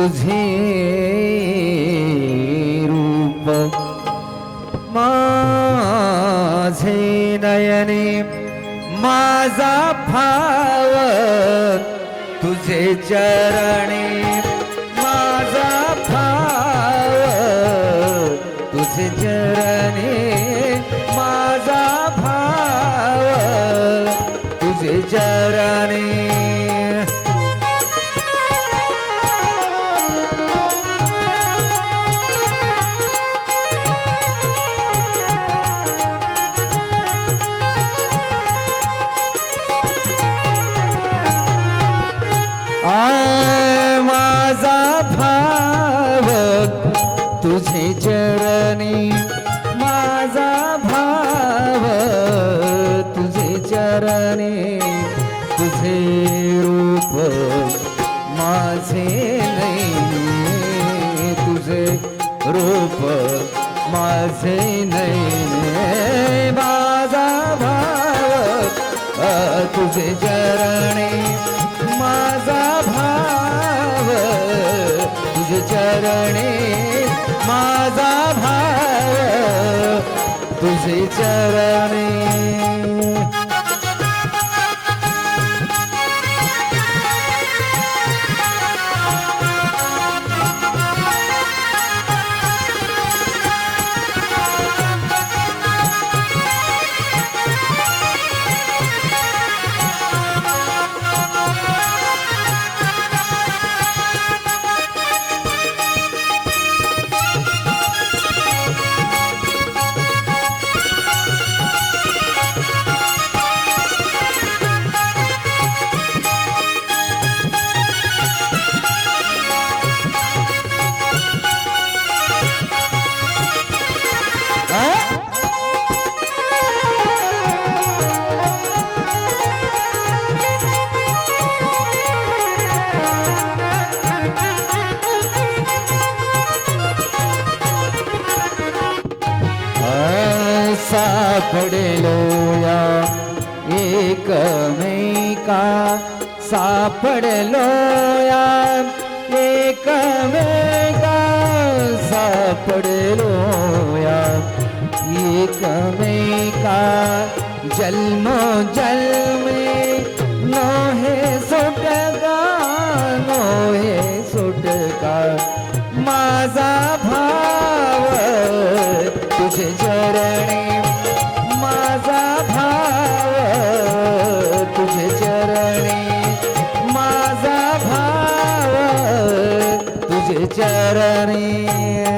तुझे रूप। माझे नयने माझा भाव तुझे चरणे। माझा भाव तुझे चरणे। माझा भाव तुझे चरणे। रूप माझे नाही माझा भाव तुझे चरणे माझा भाव तुझे चरणे माझा भाव तुझे चरणे. सापडलो या एकमेका सापडलो या एकमेका सापडलो या एकमेका जन्म जन्मे तुझे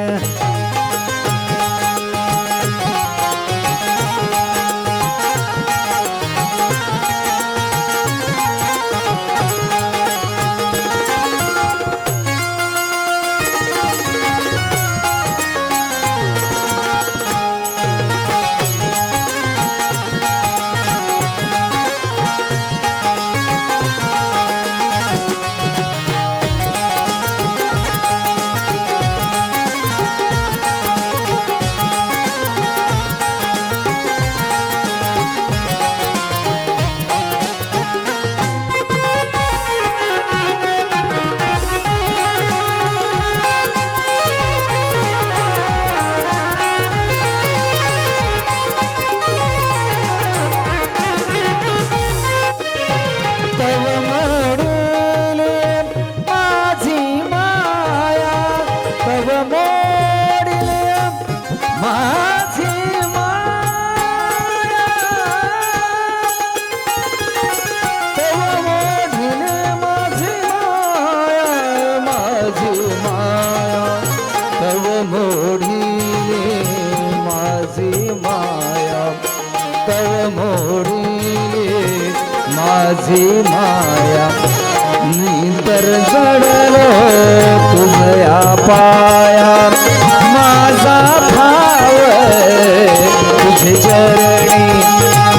माझी माया मी तर जडलो तुझया पाया. माझा भाव तुझे चरणी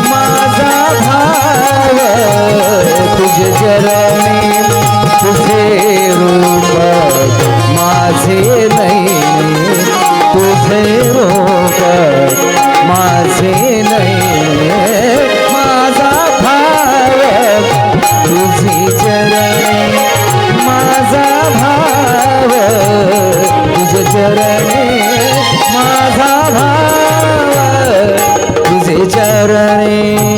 माझा भाव तुझे चरणी तुझे रूप माझे नाही तुझे रूप माझा भाव तुझे चरणे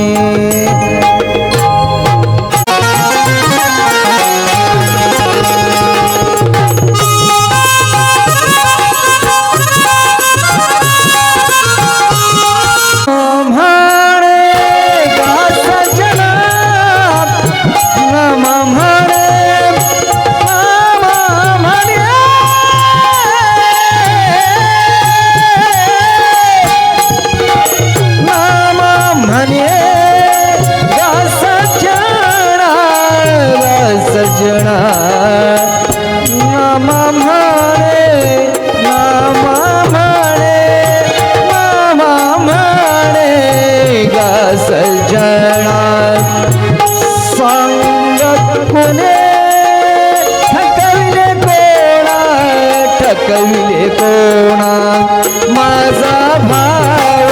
জড়া সঙ্গত কোনে ঠকविले कोणा ঠকविले कोणा माझा भाव